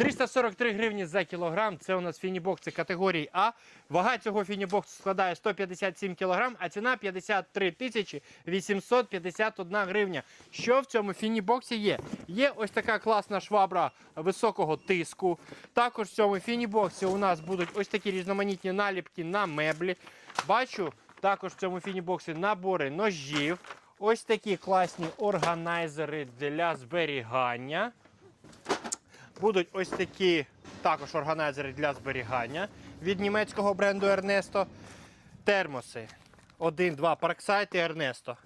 343 гривні за кілограм. Це у нас фінібокси категорії А. Вага цього фінібоксу складає 157 кілограм, а ціна 53 тисячі 851 гривня. Що в цьому фінібоксі є? Є ось така класна швабра високого тиску. Також в цьому фінібоксі у нас будуть ось такі різноманітні наліпки на меблі. Бачу також в цьому фінібоксі набори ножів. Ось такі класні органайзери для зберігання. Будуть ось такі також органайзери для зберігання від німецького бренду Ernesto. Термоси. 1, 2, Parkside і Ernesto.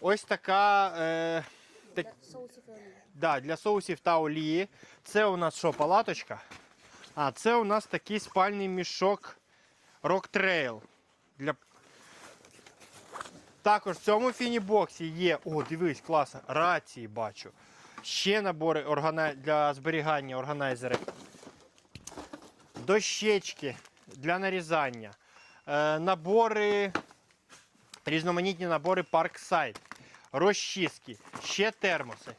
Ось така. Е, так, Соусів і олії. да, для соусів та олії. Це у нас що, палаточка? А, це у нас такий спальний мішок Rock Trail. Для... Також в цьому фінібоксі є. О, дивись, класно. Рації бачу. Ще набори для зберігання органайзери. Дощечки для нарізання. Е, набори, різноманітні набори Parkside. Розчіски, ще термоси.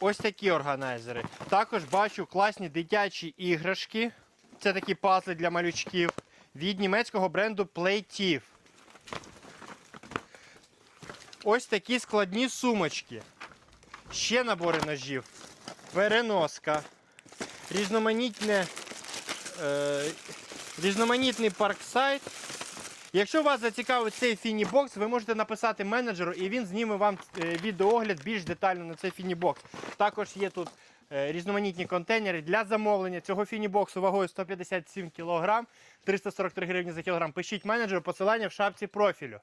Ось такі органайзери. Також бачу класні дитячі іграшки. Це такі пазли для малючків від німецького бренду Playtiv. Ось такі складні сумочки. Ще набори ножів. Переноска. Різноманітне, е, різноманітний парксайт. Якщо вас зацікавить цей фінібокс, ви можете написати менеджеру, і він зніме вам е, відеоогляд більш детально на цей фінібокс. Також є тут е, різноманітні контейнери для замовлення цього фінібоксу вагою 157 кг, 343 гривні за кілограм. Пишіть менеджеру посилання в шапці профілю.